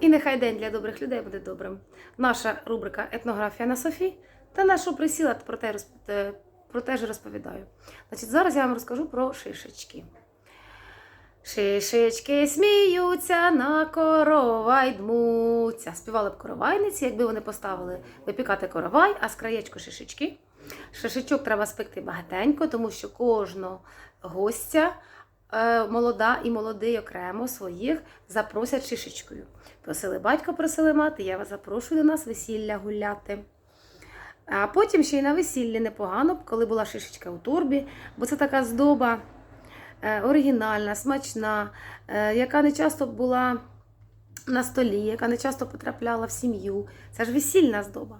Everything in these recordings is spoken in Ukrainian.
І нехай день для добрих людей буде добрим. Наша рубрика Етнографія на Софі та нашу присіла про те, е, про те розповідаю. Значить, зараз я вам розкажу про шишечки. Шишечки сміються на корова й дмуться. Співали б коровайниці, якби вони поставили випікати коровай, а з краєчку шишечки. Шишечок треба спекти багатенько, тому що кожного гостя, молода і молодий окремо своїх запросять шишечкою. Просили батько, просили мати, я вас запрошую до нас весілля гуляти. А потім ще й на весіллі непогано, коли була шишечка у турбі, бо це така здоба е, оригінальна, смачна, е, яка не часто була на столі, яка не часто потрапляла в сім'ю. Це ж весільна здоба.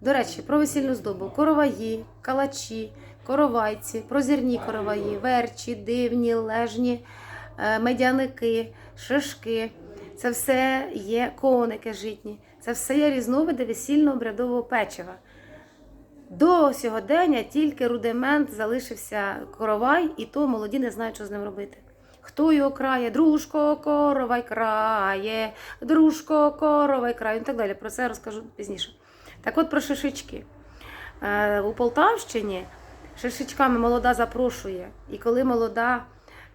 До речі, про весільну здобу: короваї, калачі, коровайці, прозірні короваї, верчі, дивні, лежні, е, медяники, шишки. Це все є коники житні, це все є різновиди весільно-обрядового печива. До сьогодення тільки рудимент залишився коровай, і то молоді не знають, що з ним робити. Хто його крає? Дружко, коровай крає, дружко, коровай крає. Ну, і так далі. Про це розкажу пізніше. Так от про шишечки. Е, у Полтавщині шишечками молода запрошує. І коли молода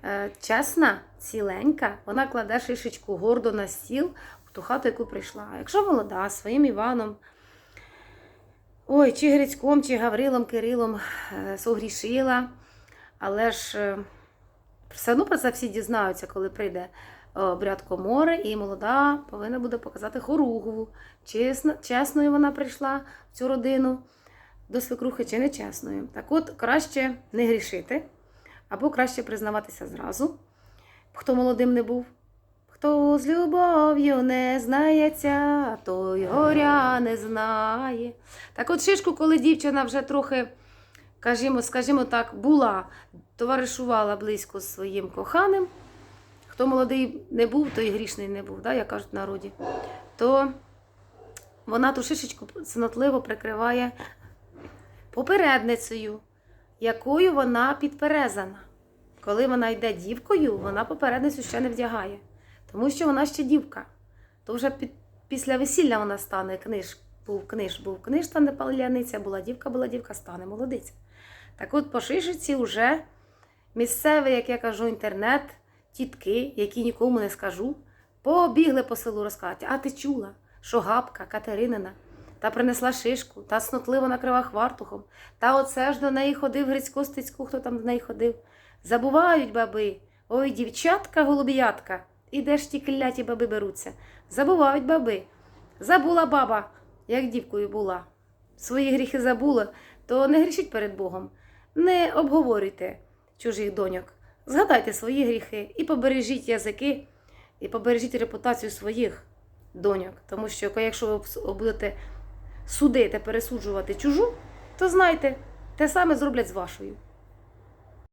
е, чесна, ціленька, вона кладе шишечку гордо на стіл в ту хату, яку прийшла. А якщо молода своїм Іваном Ой, чи Грицьком, чи Гаврилом, Кирилом е, согрішила. Але ж все одно про це всі дізнаються, коли прийде е, обряд комори, і молода повинна буде показати хоругву. Чесно, чесною вона прийшла в цю родину до свекрухи чи нечесною. Так от краще не грішити, або краще признаватися зразу, хто молодим не був. Хто з любов'ю не знається, той горя не знає. Так от шишку, коли дівчина вже трохи, кажімо, скажімо так, була, товаришувала близько з своїм коханим, хто молодий не був, той грішний не був, да, як кажуть в народі, то вона ту шишечку цнотливо прикриває попередницею, якою вона підперезана. Коли вона йде дівкою, вона попередницю ще не вдягає. Тому що вона ще дівка. То вже під, після весілля вона стане книж. Був книж, був книж, стане паляниця, була дівка, була дівка, стане молодиця. Так от по шишиці вже місцевий, як я кажу, інтернет, тітки, які нікому не скажу, побігли по селу розказати, а ти чула, що габка Катеринина та принесла шишку, та снотливо накрива хвартухом, та оце ж до неї ходив Грицько Стецьку, хто там до неї ходив. Забувають баби, ой, дівчатка, голуб'ятка. І де ж ті кляті баби беруться? Забувають баби. Забула баба, як дівкою була. Свої гріхи забула, то не грішіть перед Богом. Не обговорюйте чужих доньок. Згадайте свої гріхи і побережіть язики, і побережіть репутацію своїх доньок. Тому що якщо ви будете судити, пересуджувати чужу, то знайте, те саме зроблять з вашою.